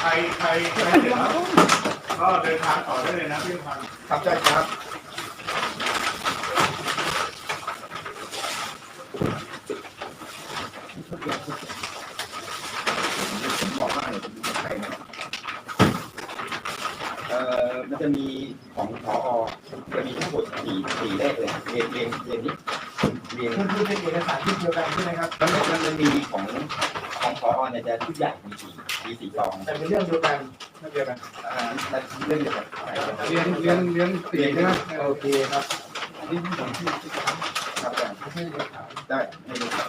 ใครใครใครเสร็จแล้วก็เดินทางต่อได้เลยนะพี่พันธ์ครับใช่ครับผมบอกว่าเนี่ยผมอยู่กับใครเนี่ยเอ่อมันจะมีของพอจะมีทั้งหมดสี่สี่เลขเลยเรียนเรียนเรียนนี้เรียนคือคือเป็นเอกสารที่เดียวกันใช่ไหมครับมันมันมันมีของของพอเนี่ยจะชุดใหญ่มีสี่ มีสี่ซองแต่เป็นเรื่องเดียวกันเรื่องเดียวกันอ่ามันเรื่องเดียวกันเรียนเรียนเรียนสี่ใช่ไหมโอเคครับนี่ที่ผมที่ครับอาจารย์ไม่ใช่เอกสารได้ไม่รู้ครับ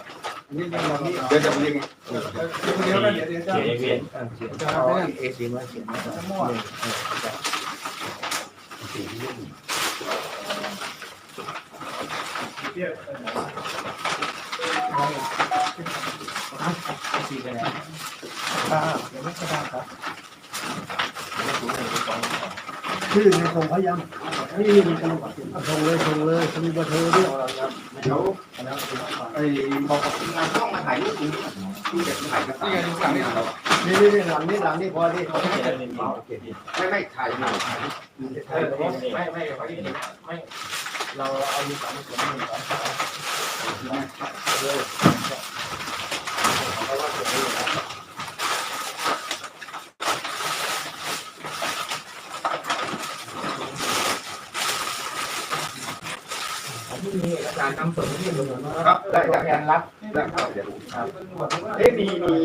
นี่ยังเราที่เดี๋ยวจะเรียนไงเดียวกันเดี๋ยวเดี๋ยวจะเขียนเวียนเขียนจะเอาเอเขียนไว้เขียนไว้มั่วเทียบ สี่ไปแล้วอ่าเดี๋ยวไม่กระดาษครับชื่อในส่งพยังนี่มีกระดาษส่งเลยส่งเลยจะมีเบอร์โทรด้วยเดี๋ยวไอ้บอกงานต้องมาถ่ายรูปตรงนี้ที่จะถ่ายกระต่ายหลังนี้เรานี่นี่นี่หลังนี่หลังนี่พอที่ไม่ไม่ถ่ายอยู่เออไม่ไม่ไม่เราเอามีสามส่วนหนึ่งสองสามที่มีเอ การนำส่งที่เหมือนนะครับได้ได้แทนรับได้ครับเดี๋ยวดูครับเอ๊ะมีมี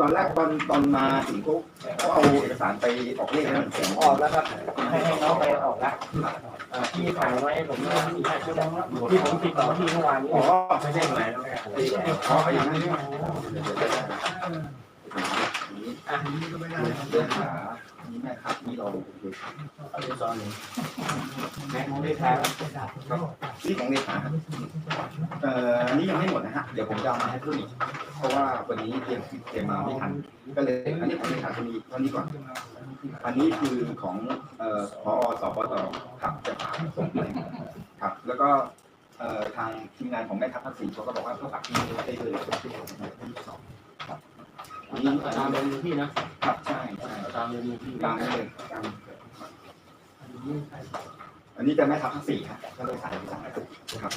ตอนแรกตอนตอนมาถึงเขาเขาเอาเอกสารไปออกเลขนะออกแล้วครับให้ให้น้องไปออกแล้วพี่ถ่ายไว้ผมว่าสี่ห้าชั่วโมงที่ผมติดต่อที่เมื่อวานนี้อ๋อไม่ใช่ไหนแล้วอ๋ออย่างนั้ นอะเดินหานี่แม่ครับนี่เราเอาดูซอนหนึ่งแม็กซ์ได้ครับนี่ของเลขาเอ่ออันนี้ยังไม่หมดนะฮะ เดี๋ยวผมจะเอามาให้เพิ่มอีก เพราะว่าวันนี้เตรียมเตรียมมาไม่ทัน ก็เลย อันนี้ของเลขาจะมีเท่านี้ก่อน อันนี้คือของเอ่อพอสปตครับจะฝากส่งไปครับ แล้วก็เอ่อทางทีมงานของแม่ทัพภาคสี่เขาก็บอกว่าเขาฝากที่นี่ได้เลยครับอันนี้อั นตามนี้เรียนที่นะครับใช่ใช่ตามเรียนที่ตามนั้นเลยตามอันนี้จะแม่ทัพภาคสี่ครับก็เลยสายสายครับ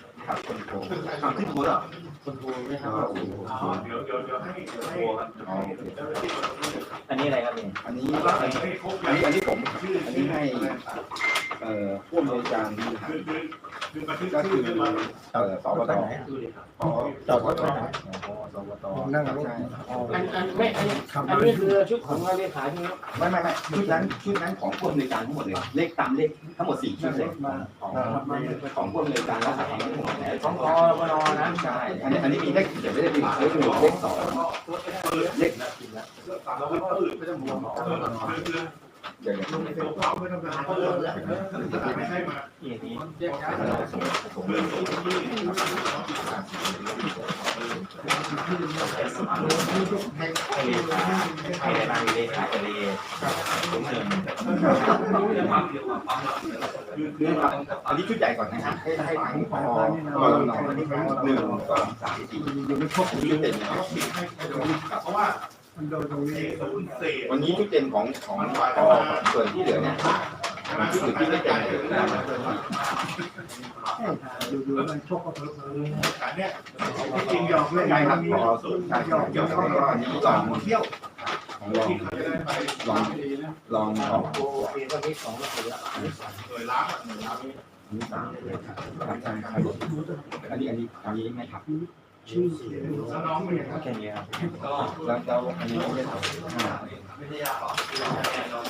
ค รับคนโทรอ่าขึ้นโทรเหรอคนโทรไหมครับโอ้โหเดี๋ยวเดี๋ยวเดี๋ยวให้เดี๋ยวให้อ๋อโอเคเจ้าหน้าที่เราดูอันนี้อะไรครับเนี่ยอันนี้อันนี้อันนี้ผมอันนี้ให้เอ่อผู้อำนวยการบริหารคือคือคือบันทึกก็ชื่คือเอ่อสปตสปตสปตนั่งใช่อันอันไม่อันอันนี้คือชุดของเลขาใช่ไหมไม่ไม่ไม่ชุดนั้นชุดนั้นของผู้อำนวยการทั้งหมดเลยเลขตามเลขทั้งหมดสี่ชุดเลยของผู้อำนวยการและสถาบันทั้งหมดของกรนนะใช่อันนี้อันนี้มีเลขเดี๋ยวไม่ได้มีเลขหนึ่งเลขสองเลขเราไม่ตื่นไม่ต้องมองคือคือเดี๋ยวเดี๋ยวลงในเฟซบุ๊กไม่ทำงานเขาเลิกแล้องนี้เรื่อง ที่ที่ให้ในบ้อันนี้ชุดใหญ่ก่อนนะครับให้ให้ทั้งพอพอลองอันนี้หนึ่งสองสามสี่ยังไม่ครบชุดเต็มนะครับเพราะว่า มันโดนตรงนี้เอกสารเศษวันนี้ชุดเต็มของของพอส่วนที่เหลือเนี่ยชุดอื่นที่ไม่เต็มเลยนะดูดูมันชกก็เพิ่มเลยการเนี้ยจริงยอมเล่นใช่ครับมีพอสูตรใช่ครับเดี๋ยวแล้วก็อันนี้ลองเที่ยวของลองที่เขาจะได้ไปลองลองออกโอเคตอนนี้สองก็ถือหน่วยล้างหน่วยล้างอันนี้สามครับใช่ครับอันนี้อันนี้อันนี้ไม่ครับ ชื่อแล้วน้องเป็นยังไงแค่นี้ครับก็แล้วแล้วอันนี้ไม่ได้ทำ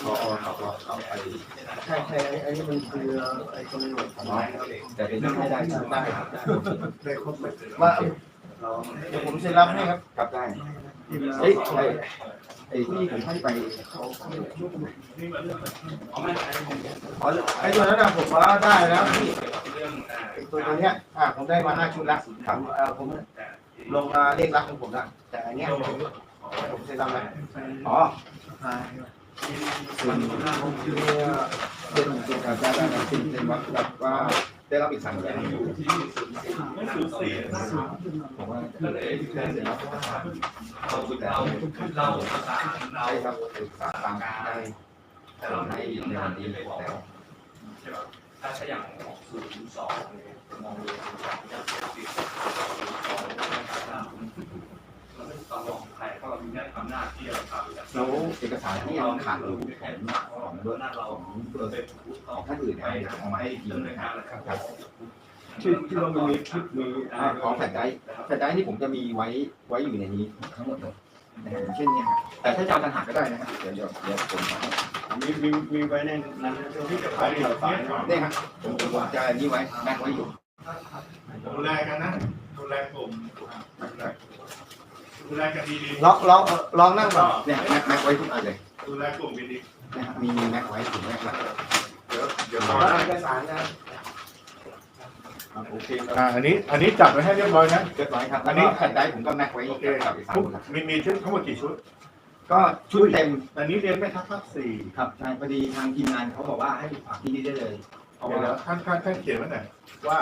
พอพอพอเอาไปใช่ใช่ไอ้นี่มันคือไอ้ตรงนี้แต่เป็นไม่ได้ได้ครับได้ครบว่าเดี๋ยวผมเซ็นรับให้ครับครับได้เอ้ยไอ้ไอ้ที่ผมให้ไปเขานี่มันเรื่องอ๋อไอ้ตัวนั้นผมว่าได้แล้วพี่ ไอ้ตัวตัวเนี้ยอ่าผมได้มาห้าชุดละครับเออผมลงมาเลขลักของผมละแต่อันเนี้ยผมเซ็นรับแล้วอ๋ออ่าซึ่งผมคือเป็นเป็นการได้ได้เป็นเป็นวัดแบบว่าได้รับเอกสารหมดแล้วไม่สูญเสียผมว่าก็เลยเสร็จแล้วก็ทำเอาสุดแล้วเราประสานเราได้ครับเอกสารตามได้ส่งให้ในวันนี้แล้วใช่ป่ะ ถ้าใช้อย่างศูนย์สองมองดูอย่างสิบเราไม่ต้องลองใครเพราะเรามีหน้าอำนาจที่เราทำแบบแล้วเอกสารที่ยังขาดอยู่ของของด้วยหน้าเราของเบอร์เป็นของท่านอื่นเนี่ยเอามาให้ทีมเลยครับครับชื่อที่เรามีคลิปมีของแฟลชไดร์แฟลชไดร์นี่ผมจะมีไว้ไว้อยู่ในนี้ทั้งหมดเลยเช่นนี้ครับแต่ถ้าจะเอาต่างหากก็ได้นะครับเดี๋ยวเดี๋ยวเดี๋ยวผม มีมีมีไว้ในนั้นที่จะขายเราขายนี่ครับผมผมจะนี่ไว้แม็กไว้อยู่ดูแลกันนะดูแลกลุ่มดูแลกันดีลองลองลองนั่งๆก่ก็อนเนี่ยแม็กแม็กไว้ทุกอันเลยดูแลกลุ่มดีนะครับมีมีแม็กไว้ถึงแม็กหลักๆเดี๋ยวเดี๋ยวขตออนเอกสารนะโอเคอ่าอันนี้อันนี้จัดไว้ให้เรียบร้อยนะเรียบร้อยครับอันนี้แฟลชไดร์ผมก็แม็กไว้โอเคกับเอกสารทุกหมดแล้วมีมีชุดทั้งหมดกี่ชุด ก็ชุดเต็มอันนี้เรียนไม่ทักภาคสี่ครับใช่พอดีทางทีมงานเขาบอกว่าให้ไปฝากที่นี่ได้เลยเพราะเดี๋ยวว่านะท่านท่านท่านเขียนไว้หน่อยว่า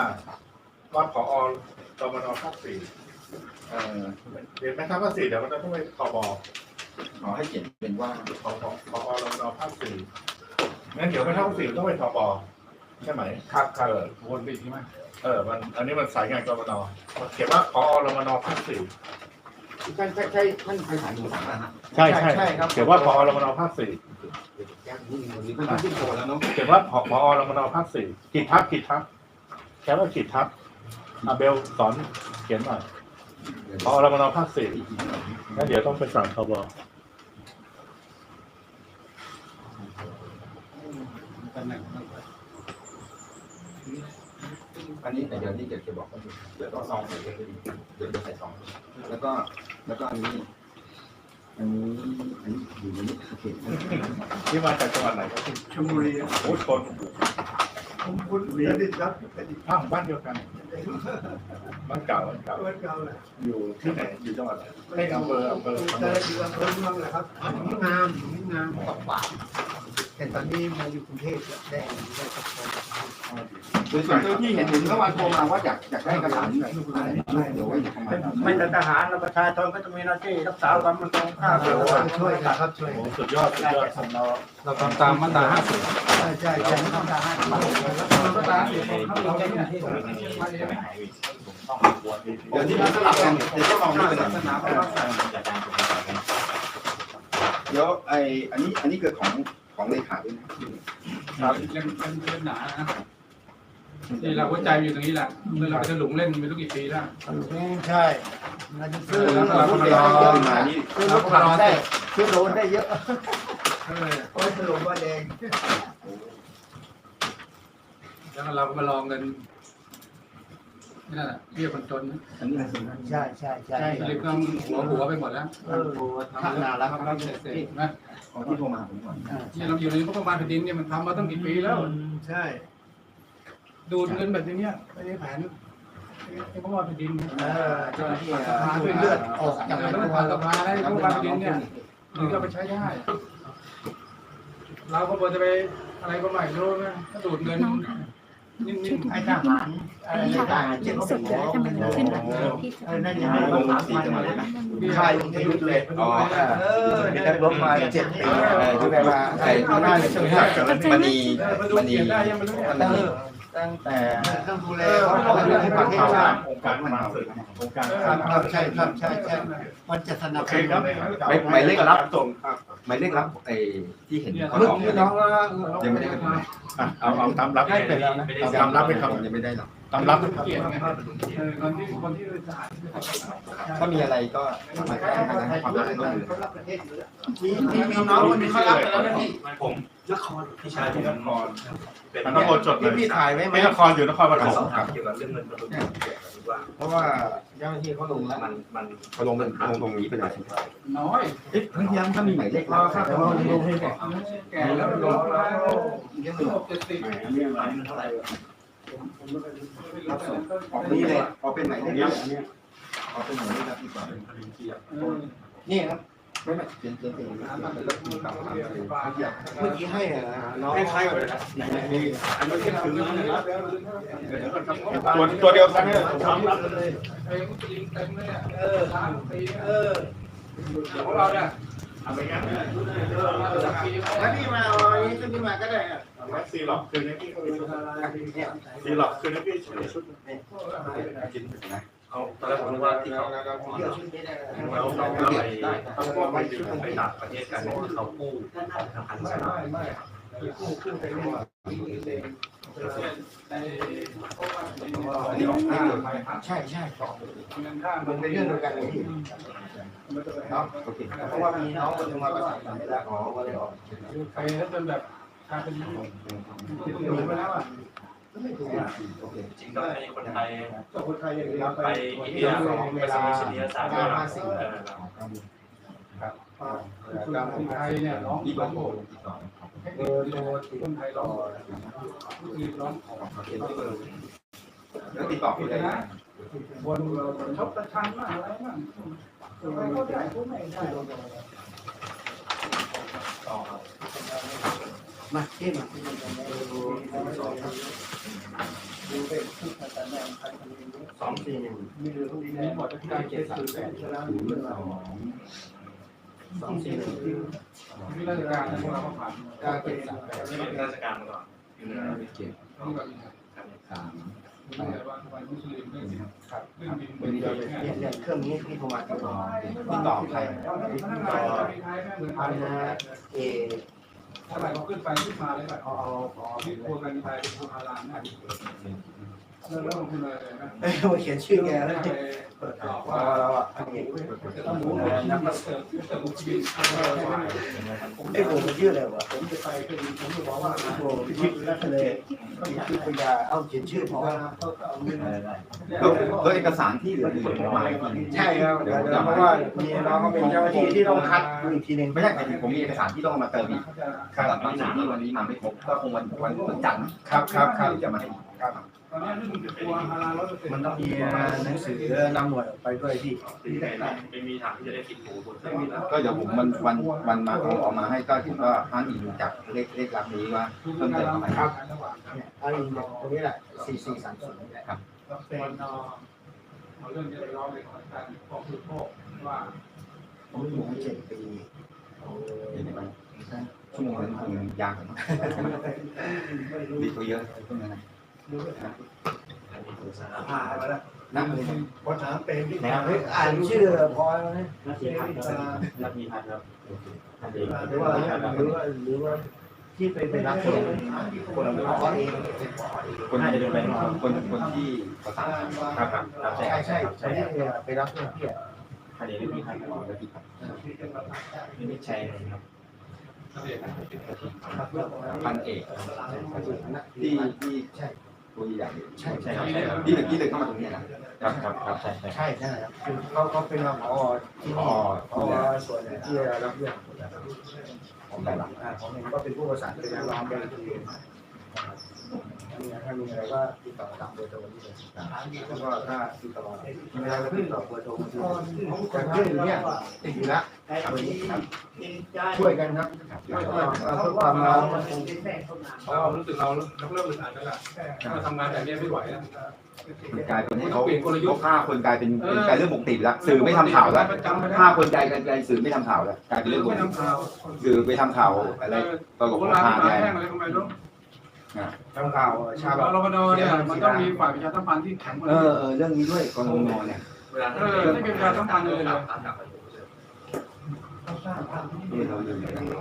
ว่าผอตมนภาคสี่เอ่อเรียนไม่ทักภาคสี่เดี๋ยวมันจะต้องไปทบขอให้เขียนเป็นว่าผอผอรมนภาคสี่งั้นเดี๋ยวไม่ทักภาคสี่ต้องไปทบใช่ไหมครับครับวนไปใช่ไหมเออมันอันนี้มันสายงานกรมนเขียนว่าผอรมนภาคสี่ ใช่ใช่ใช่ท่านไปถ่ายดูสามนะฮะใช่ใช่เขียนว่าผอรมนภาคสี่แก้นิดนึงวันนี้ท่านขึ้นโตแล้วเนาะเขียนว่าผอรมนภาคสี่ขีดทับขีดทับแค่ว่าขีดทับอาเบลสอนเขียนหน่อยผอรมนภาคสี่งั้นเดี๋ยวต้องไปสั่งทบ อันนี้แต่เดี๋ยวนี้เดี๋ยวจะบอกว่าเดี๋ยวต้องซองใส่เดี๋ยวเดี๋ยวจะใส่ซอง แล้วก็แล้วก็อันนี้ อันนี้อันนี้อยู่ในนี้โอเคที่มาจากจังหวัดไหนครับชลบุรีโอ้ชนผมคุณเรียนดิครับบ้านบ้านเดียวกันบ้านเก่าบ้านเก่าเปิดเก่าเลยอยู่ที่ไหนอยู่จังหวัดไหนไม่อำเภออำเภอแต่อยู่อำเภอเมืองแหละครับงามงามตกปากแต่ตอนนี้มาอยู่กรุงเทพแล้วได้ได้ตกปา กโดยส่วนตัวที่เห็นเห็นเมื่อวานโทรมาว่าอยากอยากได้กระถางเดี๋ยวไว้อยู่ประมาไม่แต่ทหารและประชาชนก็จะมีหน้าที่รักษาความมั่นคงข้าเรือช่วยกันครับช่วยสุดยอดสุดยอดของเราเราทำตามมาตราห้าสิบใช่ใช่ใช่ทำทหารมามาตราห้าสิบเราจะมีหน้าที่เดี๋ยวที่มาสลับกันเดี๋ยวจะมองนี่เป็นลักษณะเดี๋ยวไออันนี้อันนี้คือของ ของเลขาด้วยนะเล่นเล่นเล่นหนานะนี่เราหัวใจอยู่ตรงนี้แหละเมื่อเราจะหลงเล่นไม่รู้กี่ปีแล้วใช่เราจะซื้อแล้วเราก็พูดเดี๋เยยวอะขึ้นมานี่ซื้อรถถังได้ซื้อโดรนได้เยอะโอ้ยสรุปว่าแดงแล้วเราก็มาลองกันนี่แหละเรียกคนจนอันนี้ใช่ใช่ใช่เรียกต้องหัวหัวไปหมดแล้วเออท่านน่ารักครับเสร็จนะ ของที่โทรมาผมก่อนที่เราอยู่ในงบประมาณแผ่นดินเนี่ยมันทำมาตั้งกี่ปีแล้ว ใช่ ดูดเงินแบบนี้ไม่ได้แผนงบประมาณแผ่นดินเออเจ้าหน้าที่ด้วยเลือดออกจากไม่ในได้ตัวผ่านสเราภาได้งบประมาณแผ่นดินเนี่ยถึงจะไปใช้ได้ เราก็ควรจะไปอะไรก็ไม่รู้นะถ้าดูดเงิน ช่วยดูใหารอะไรต่างๆเจ็บสุดเลยทำไมมันขึ้นแบบนี้พี่จะนั่นยังไงลงมาสีจังหวัดเลยนะใครยังยุดเลยอ๋อเออมีนักรบมาเจ็ดปีเออที่แปลว่าไอ้หน้าจะช่วยมณีมณีได้ยังไม่รู้มณี ตั้งแต่ต้องดูแลเขาเขาเรื่องให้ประเทศชาติองค์การมหาศึกองค์การครับครับใช่ครับใช่ใช่มันจะสนัโอบเคสนุครับนหมายเลขรับส่งครับหมายเลขรับไอ้ที่เห็นเขาลูกออกพี่น้องว่ายังไม่ได้กันอะเอาเอาตามรับได้เป็นแล้วนะตามรับไปครับยังไม่ได้หรอก ตามรับเกียรติไงถ้ามีอะไรก็สามารถแจ้งกันนะให้ความร่วมมือมีมีมีน้องคนนี้เขารับไปแล้วนะพี่ผมนครพี่ชายที่นครเป็นมันต้องโอนจดเลยพี่ถ่ายไว้ไหมนครอยู่นครปฐมสอบเกี่ยวกับเรื่องเงินประตูเพราะว่าเจ้าหน้าที่เขาลงแล้วมันมันเขาลงเป็นลงตรงนี้เป็นอะไรน้อยเอ๊ะเพิ่งย้ำถ้ามีหมายเลขรับแต่ว่าลงให้บอกแก่แล้วลงแล้วเจ็ดสิบเท่าไหร่ ออกนี้เลยเอาเป็นหมายเลขรับอันเนี้ยเอาเป็นหมายเลขรับดีกว่านี่ครับไม่ไม่เขียนเขียนเขียนเขียนแล้วก็มีคำถามอะไรอย่างเมื่อกี้ให้อะน้องคล้ายๆกันเลยนะนี่อันนี้ถึงตัวตัวเดียวกันเนี่ยผมทำรับไอ้มุสลิมเต็มเลยอะเออสามปีเออของเราเนี่ยทำไปงั้นสามปีแล้วพี่มาเอาอันนี้ขึ้นที่มาก็ได้อะ ซีหลอกคือนักกี้เขาเป็นชุดเนี่ยซีหลอกคือนักกี้ชุดกินนะเอาตอนแรกผมนึกว่าที่เขาเกี่ยวชุดนี้ได้เราเราไปต้องว่าไปต่างประเทศกันเขากู้ทางพันธะคู่คู่ไปเรื่อยอันนี้ออกหน้าใช่ใช่เงินค่ามันเป็นเรื่องเดียวกันเลยพี่เนาะเพราะว่ามีน้องคนนึงมาประสานงานไม่ได้อ๋อก็เลยออกไปแล้วจนแบบ กายเป็นหลุมไปแล้วอะโอเคจริงก็ให้คนไทยก็คนไทยอย่างเราไปไปอินเดียไปสมุทรเนียสามการมาสิคนไทยเนี่ยร้องนี่บ้านงโบโหติดต่อเออโดนคนไทยร้องมุสลิมร้องขอโอเคที่เบอร์แล้วติดต่อไปได้นะบนชกประชันมากอะไรมากไม่เข้าใจพวกไม่ได้ต่อครับ มาที่มาสองสี่หนึ่งมีหมดที่การเก็บสื่อแสศูนย์สองสองสี่หนึ่งที่ราชการพวกเราผ่านการเก็บสามแปดนี่เป็นราชการมาก่อนอยู่ในเจ็ดสามมีแต่ว่าทำไมมุสลิมเรื่องเรื่องบินวันนี้เดีเรายวไปเนี่ยเครื่องนี้ที่ผมมาติดต่อติดต่อใครพนักงานไทยแม่เหมือนอันนะเอ ถ้าไหร่เขาขึ้นไปขึ้นมาเลยแบบเอาเอาเอาที่ครัวกันไทยเป็นครัวฮาลาลนะ แล้วแล้วลงทุนอะไรเลยนะเอ้ยเขียนชื่อแกแล้วไปตอบว่าเราอะอันนี้จะต้องรู้ว่านักเสิร์ฟเสิร์ฟมุสลิมไอ้ผมมันชื่ออะไรวะผมจะไปคือผมจะบอกว่าโอ้พิชิตนักทะเลพิชิตปัญญาเอาเขียนชื่อเพราะว่าแล้วแล้วเอกสารที่เหลืออยู่ประมาณใช่ครับเดี๋ยวเพราะว่ามีน้องเขาเป็นเจ้าหน้าที่ที่ต้องคัดอีกทีหนึ่งไม่ใช่แต่ผมมีเอกสารที่ต้องมาเติมอีกครับบางสิ่งที่วันนี้มาไม่ครบก็คงวันวันวันจันทร์ครับครับครับจะมาให้ ตอนนี้รุ่นครัวฮาลาลร้อยเปอร์เซ็นต์มันต้องมีหนังสือนำหน่วยไปด้วยพี่ไม่มีทางที่จะได้ติดหูบนเครื่องบินแล้วก็เดี๋ยวผมวันวันวันมาเอาออกมาให้ก็ถือว่าท่านอินจากเลขเลขรับนี้ว่าเพิ่มเติมเข้ามาครับเนี่ยอันนี้ตรงนี้แหละสี่สี่สามศูนย์ครับเป็นเอาเรื่องนี้ไปร้องในของการกองทุนโภคว่าผมอยู่มาเจ็ดปีเห็นไหมชั่วโมงนั้นคงยากดีกว่าเยอะพวกนั้น นะผ่านมาแล้วนั่งเลยพอถามเป็นที่อ่านชื่อพอแล้วนะนาทีพันครับนาทีพันครับหรือว่าหรือว่าหรือว่าที่ไปเป็นนักเรียนคนพอเองคนที่คนคนที่ประสานครับครับใช่ใช่ใช่ไปรับเพื่อนพี่อะท่านเองนาทีพันครับแล้วที่ครับไม่ได้ใช่ครับพันเอกที่ที่ใช่ ตัวใหญ่ใช่ใช่ครับใช่ครับที่หนึ่งที่หนึ่งเข้ามาตรงนี้นะครับครับครับใช่ใช่ ใช่ใช่ครับคือเขาเขาเป็นรพอที่นี่พอส่วนที่รับเรื่องของแต่ละอ่าผมเองก็เป็นผู้ประสานเป็นรองเป็นทีม ถ้ามีอะไรก็ติดต่อตามเบอร์โทรนี้เลยแล้วก็ถ้าติดต่อมีอะไรก็ติดต่อเบอร์โทรมาแต่เรื่องนี้ติดอยู่แล้วช่วยกันครับช่วยกันเพื่อความเราเรารู้สึกเราเราเริ่มอึดอัดแล้วล่ะเราทำงานแบบนี้ไม่ไหวแล้วมันกลายเป็นเขาเขาฆ่าคนกลายเป็นเป็นกลายเรื่องปกติแล้วสื่อไม่ทำข่าวแล้วฆ่าคนกลายกลายสื่อไม่ทำข่าวแล้วกลายเป็นเรื่องปไม่กติทำข่าวสื่อไปทำข่าวอะไรตลกโบโปราณฮาหาไงแห้งอะไรก็ไม่รู้ทำข่าวชาวรปภเนี่ยมันต้องมีฝ่ายประชาสัมพันธ์ที่แข็งกว่าเอนี้อเออเรื่องนี้ด้วยกองงเนี่ยเวลาเออไม่เป็นการต้องการเลยเลย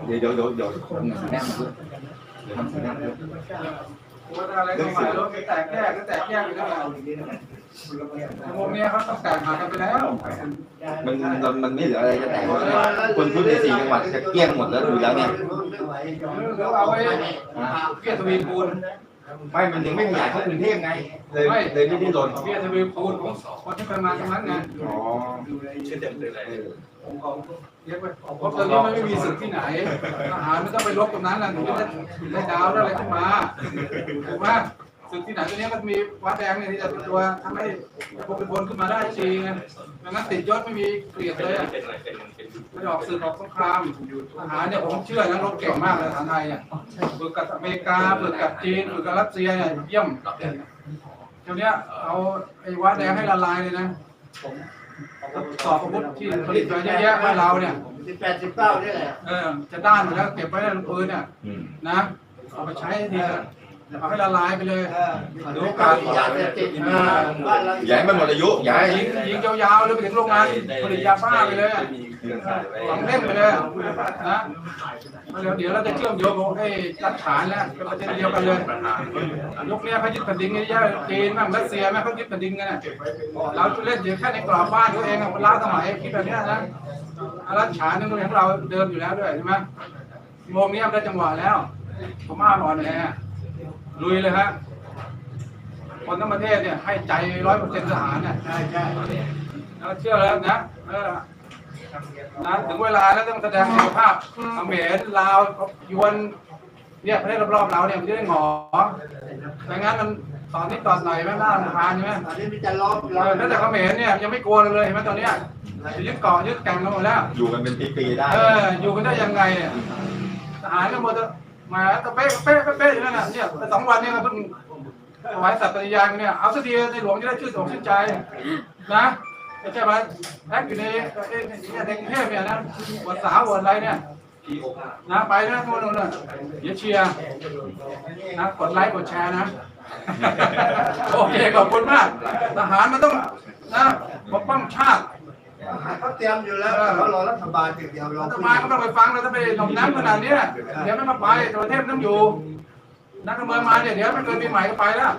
เดี๋ยวเดี๋ยวเดี๋ยวเดี๋ยวทำสีแนมด้วยเดี๋ยวทำสีแนมด้วย ว่าอะไรก็มารถแตกแยกก็แตกแยกไปแล้ว วงนี้เขาต้องแตกหากันไปแล้วมันมันมันไม่เหลืออะไรจะแต่งคนพุทธในสี่จังหวัดจะเกลี้ยงหมดแล้วดูแล้วเนี่ยแล้วเอาไว้เพียรทวีคูณไม่มันยังไม่ขยายเข้ากรุงเทพไง เลยเลยไม่ได้ลนเพียรทวีคูณคนที่ไปมาตรงนั้นไงอ๋อชื่อเต็มเลยอะไรเออเรียกว่าเพราะตอนนี้มันไม่มีศึกที่ไหนทหารไม่ต้องไปรบตรงนั้นแหละถึงจะได้ดาวได้อะไรขึ้นมาถูกไหม สึกที่ไหนตัวเนี้ยมันมีวัดแดงเนี่ยที่จะเป็นตัวทำให้พวกเป็นคนขึ้นมาได้จริงไงไม่งั้นติดยศไม่มีเกลียดเลยอะเป็นอะไรเป็นเป็นไม่ออกศึกออกสงครามทหารเนี่ยผมเชื่อนะรบเก่งมากเลยทหารไทยเนี่ยฝึกกับอเมริกาฝึกกับจีนฝึกกับรัสเซียเนี่ยเยี่ยมเดี๋ยวเนี้ยเอาไอ้วัดแดงให้ละลายเลยนะสอบอาวุธที่ผลิตมาเยอะแยะบ้านเราเนี่ยสิบแปดสิบเก้านี่แหละเออจะด้านหมดแล้วเก็บไว้ในปืนเนี่ยอืมนะเอาไปใช้ให้ดี เลยเอาให้ละลายไปเลยเออดูการยาเสพติดมาบ้านเราย้ายมันหมดอายุย้ายยิงยิงยาวๆเลยไปถึงโรงงานผลิตยาบ้าไปเลยอะมีเครื่องขายไว้สองเล่มไปเลยอะนะเดี๋ยวเดี๋ยวเราจะเชื่อมโยงกับไอ้รัฐฉานแล้วเป็นประเด็นเดียวกันเลยยกเนี้ยเขายึดแผ่นดินกันเยอะจีนบ้างรัสเซียบ้างเขายึดแผ่นดินกันน่ะเราเล่นอยู่แค่ในกรอบบ้านตัวเองอะมันล้าสมัยคิดแบบเนี้ยนะรัฐฉานนั่นก็ของเราเดิมอยู่แล้วด้วยใช่ไหมโมงนี้ได้จังหวะแล้วผมมาอ่อนแอ ลุยเลยฮะคนทั้งประเทศเนี่ยให้ใจร้อยเปอร์เซ็นต์ทหารเนี่ยใช่ใช่เราเชื่อแล้วนะเออนะถึงเวลาแล้วต้องแสดงศักยภาพเขมรลาวยวนเนี่ยประเทศรอบๆเราเนี่ยมันจะได้หงอไม่งั้นมันตอนนี้ตอนไหนแม่น่ารำคาญใช่ไหมตอนนี้มันจะล้อมเออตั้งแต่เขมรเนี่ยยังไม่กลัวกันเลยเห็นไหมตอนเนี้ยจะยึดเกาะยึดแก่งกันหมดแล้ว อยู่กันเป็นปีๆได้ เออ อยู่กันได้ยังไงเนี่ยทหารก็หมด มาตะเป๊ะเป๊ะเป๊ะเป๊ะอยู่นั่นน่ะเนี่ยสองวันเนี่ยก็เพิ่งถวายสัตย์ปฏิญาณเนี่ยเอาสักทีในหลวงจะได้ชื่ออกชื่นใจนะไม่ใช่มาแท็กอยู่ในในกรุงเทพเนี่ยนะวันสาววันอะไรเนี่ยนะไปนะโน่นโน่นน่ะเดี๋ยวเชียร์นะกดไลค์กดแชร์นะโอเคขอบคุณมากทหารมันต้องนะปกป้องชาติ เขาเตรียมอยู่แล้วเขารอรัฐบาลอย่างเดียวรอรัฐบาลก็ต้องไปฟังแล้วถ้าไปหน่อมน้ำขนาดเนี้ยเดี๋ยวไม่มาไปประเทศมันต้องอยู่ นักการเมืองมาเนี่ยเดี๋ยวไม่เกินปีใหม่ก็ไปแล้ว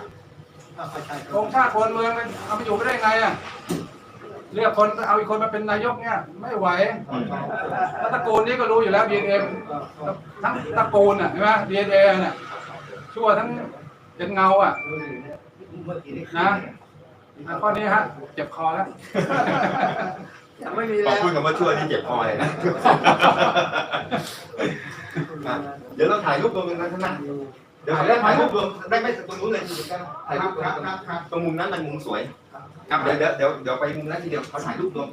โครงชาติคนเมืองมันเอาไปอยู่ไม่ได้ไงอะเลือกคนเอาอีกคนมาเป็นนายกเนี่ยไม่ไหวตระกูลนี้ก็รู้อยู่แล้ว DNA ทั้งตระกูลอะใช่ไหม DNA น่ะชั่วทั้งเป็นเงาอะนะ อะข้อนี้ฮะเจ็บคอแล้วยังไม่มีพอแล้วพูดคำว่าช่วยนี่เจ็บคอเลยนะอะเดี๋ยวเราถ่ายรูปรวมกันนะท่านนะเดี๋ยวถ่ายรูปรวมได้ไหมตรงนู้นเลยถ่ายรูปตรงนั้นตรงมุมนั้นมันมุมสวยครับเดี๋ยวเดี๋ยวเดี๋ยวเดี๋ยวไปมุมนั้นทีเดียวเขาถ่ายรูปรวม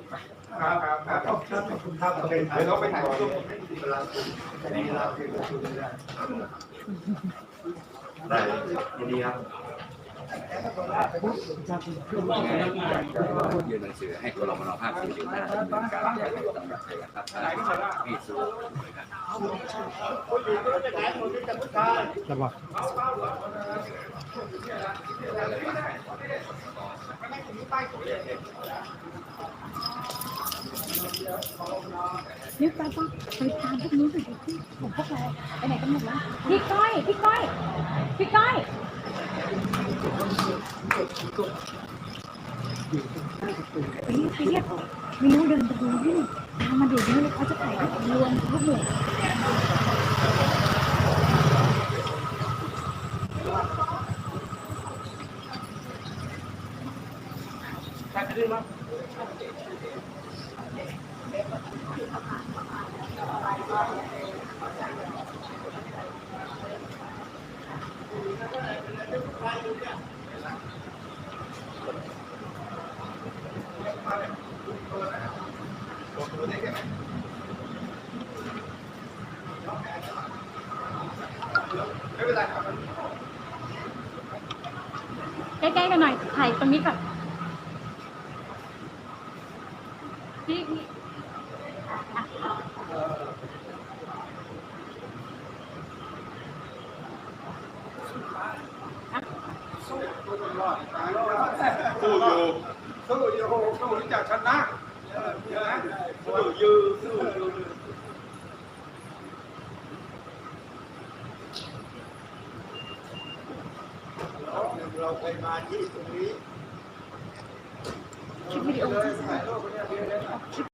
ครับครับครับขอบคุณครับเป็นเดี๋ยวเราไปถ่ายรูปรวมเวลาเวลาที่ประชุมได้ได้ยินดีครับ ยื่นหนังสือให้กรมนภาคสี่สิบห้าดำเนินการแก้ไขปัญหาครับที่สุดนึกไปปะไปตามพวกนู้นไปดิที่ของพวกเราไปไหนกันหมดแล้วพี่ก้อย พี่ก้อย พี่ก้อย ไปเรียกไปเรียกไม่รู้เดิ ใกล้ๆกันหน่อยถ่ายตรงนี้ก่อนพี่พี่อะ สู้ อยู่สู้อยู่สู้ที่จะชนะสู้อยู่สู้อยู่เราไปมาที่ตรงนี้คลิปวิดีโอที่ถ่ายเ